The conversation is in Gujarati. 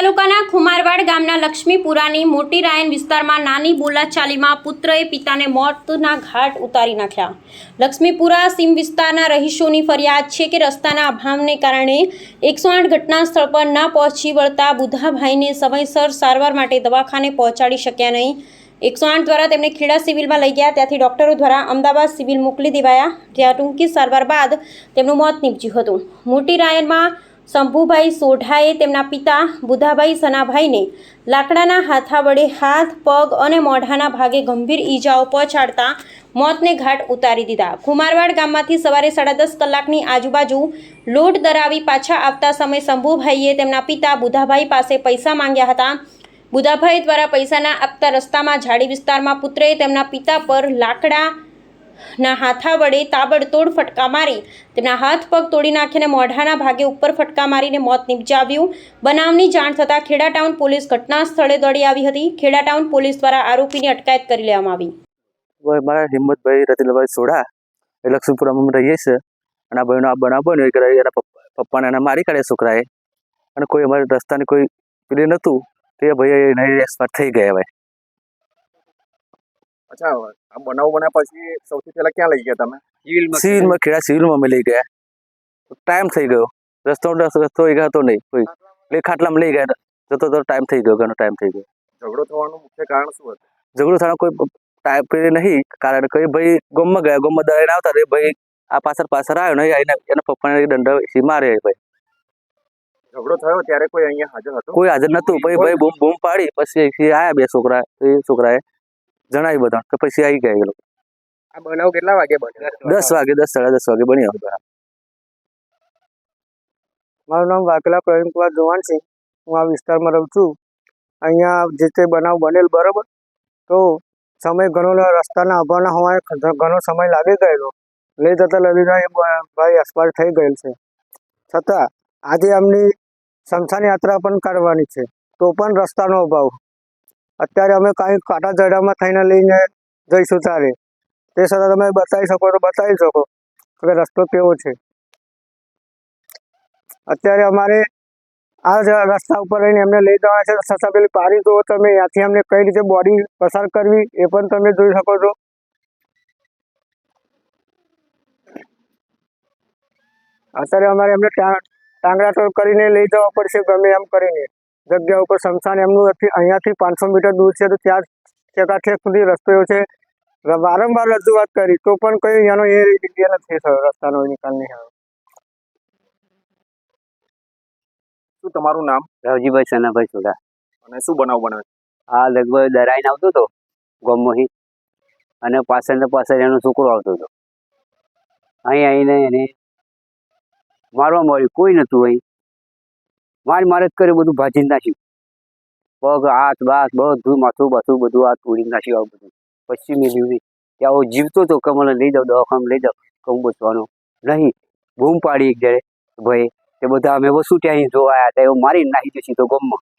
તાલુકાના ખુમારવાડ ગામના લક્ષ્મીપુરાની મોટી રાયન વિસ્તારમાં નાની બોલાચાલીમાં પુત્રએ પિતાને મોતના ઘાટ ઉતારી નાખ્યા. લક્ષ્મીપુરા સીમ વિસ્તારના રહીશોની ફરિયાદ છે કે રસ્તાના અભાવને કારણે એકસો આઠ ઘટના સ્થળ પર ન પહોંચી વળતા બુધાભાઈને સમયસર સારવાર માટે દવાખાને પહોંચાડી શક્યા નહીં. એકસો આઠ દ્વારા તેમને ખેડા સિવિલમાં લઈ ગયા, ત્યાંથી ડોક્ટરો દ્વારા અમદાવાદ સિવિલ મોકલી દેવાયા. જ્યાં ટૂંકી સારવાર બાદ તેમનું મોત નીપજ્યું હતું. મોટી રાયનમાં શંભુભાઈ સોઢાએ તેમના પિતા બુધાભાઈ સનાભાઈને લાકડાના હાથા વડે હાથ, પગ અને મોઢાના ભાગે ગંભીર ઈજાઓ પહોંચાડતા મોતને ઘાટ ઉતારી દીધા. કુમારવાડ ગામમાંથી સવારે સાડા દસ કલાકની આજુબાજુ લોડ દરાવી પાછા આવતા સમયે શંભુભાઈએ તેમના પિતા બુધાભાઈ પાસે પૈસા માંગ્યા હતા. બુધાભાઈ દ્વારા પૈસાના આપતા રસ્તામાં ઝાડી વિસ્તારમાં પુત્રએ તેમના પિતા પર લાકડાના હાથા વડે તાબડતોડ ફટકા મારી. તેના હાથ પગ તોડી નાખીને મોઢાના ભાગે ઉપર ફટકા મારીને મોત નિપજાવ્યું. બનાવની જાણ થતાં ખેડા ટાઉન પોલીસ ઘટના સ્થળે દોડી આવી હતી. ખેડા ટાઉન પોલીસ દ્વારા આરોપીની અટકાયત કરી લેવામાં આવી. મારા હિંમતભાઈ રતિલભાઈ સોઢા, એ લક્ષ્મીપુરામાં રહીએ છીએ. અને આ ભાઈનો આ બનાવ બન્યો એ એના પપ્પા, પપ્પાને એને મારી કાઢ્યા છોકરાએ. અને કોઈ અમારે રસ્તાની કોઈ પેલી નહોતું, તે ભાઈ એને એક્સપાર્ટ થઈ ગયા ભાઈ. અચ્છા આ બનાવ બન્યા પછી સૌથી પહેલા ક્યાં લઈ ગયા તમે? સિવિલમાં ખેડા સિવિલમાં અમે લઈ ગયા. ટાઈમ થઈ ગયો. રસ્તો રસ્તો એ હતો નહીં. કોઈ એટલે ખાટલામાં લઈ ગયા. જતો તો ટાઈમ થઈ ગયો ઘણો ટાઈમ થઈ ગયો. ઝઘડો થવાનું મુખ્ય કારણ શું હતું? ઝઘડો થવાનું કોઈ ટાઈમ કરી નહીં કારણ કે ભાઈ ગમમાં ગયા ગમમાં દળાઈને આવતા રે ભાઈ આ પાછળ પાછળ આવ્યો ને એના એના પપ્પાને દંડ સી મારે ભાઈ. ઝઘડો થયો ત્યારે કોઈ અહીંયા હાજર હતો? કોઈ હાજર નતું પછી ભાઈ બૂમ બૂમ પાડી પછી આયા બે છોકરા એ છોકરાએ. જણાવ્યું બધા તો પછી આવી ગયા એ લોકો. આ બનાવ કેટલા વાગે બન્યો? દસ વાગે. દસ સાડા દસ વાગે બન્યો. મારું નામ વાઘેલા પ્રવીણકુમાર જુવાન છે. હું આ વિસ્તારમાં રહું છું. અહીંયા જે તે બનાવ બનેલ બરાબર. તો સમય ઘણો રસ્તાના અભાવના હોવાએ ઘણો સમય લાગી ગયેલો. લઈ જતા લલિતા એ ભાઈ એક્સપાયર થઈ ગયેલ છે. છતાં આજે એમની સંસ્થાની યાત્રા પણ કાઢવાની છે. તો પણ રસ્તાનો અભાવ. અત્યારે અમે કાંઈ કાંટા જડામાં થઈને લઈને જઈશું તારે. તે છતાં તમે બતાવી શકો તો બતાવી શકો. કે રસ્તો કેવો છે. અત્યારે અમારે આ જ રસ્તા ઉપર રહીને એમને લઈ જવાના છે. છતાં પેલી પારી જુઓ તમે, ત્યાંથી અમને કઈ રીતે બોડી પસાર કરવી એ પણ તમે જોઈ શકો છો. અત્યારે અમારે એમને ટાંગડા ટોળ કરીને લઈ જવા પડશે ગમે એમ કરીને. જગ્યા ઉપર શમશાન એમનું નથી અહીંયાથી પાંચસો મીટર દૂર છે તો ત્યાં ચકાઠેક સુધી રસ્તો એવો છે. ર- વારંવાર રજૂઆત કરી તો પણ કઈ એનો એ એ નથી થયો રસ્તાનો નિકાલ નહીં આવ્યો શું તમારું નામ? રાવજીભાઈ સનાભાઈ સોડા અને શું બનાવ બન્યો આ લગભગ દરાઈને આવતો હતો ગોમોહી અને પાછળ ને પાછળ એનો છોકરો આવતો હતો. અહીં આવીને એને મારવા મળ્યું કોઈ નહોતું અહીં. માર માર જ કર્યું બધું ભાજી નાખ્યું. પગ, હાથ, બાથ, બધું, માથું, બાથું, બધું આ તોડી નાખ્યું આવું બધું. પછી મેલ્યું ત્યાં કે જીવતો હતો કે લઈ જાઓ, દવાખાને લઈ જાઓ. કે હું બચવાનો નહીં. બૂમ પાડી જયારે ભાઈ, તે બધા અમે વસુ ત્યાં જોવા આવ્યા હતા, એવું મારી નાખી જશે તો ગમમાં.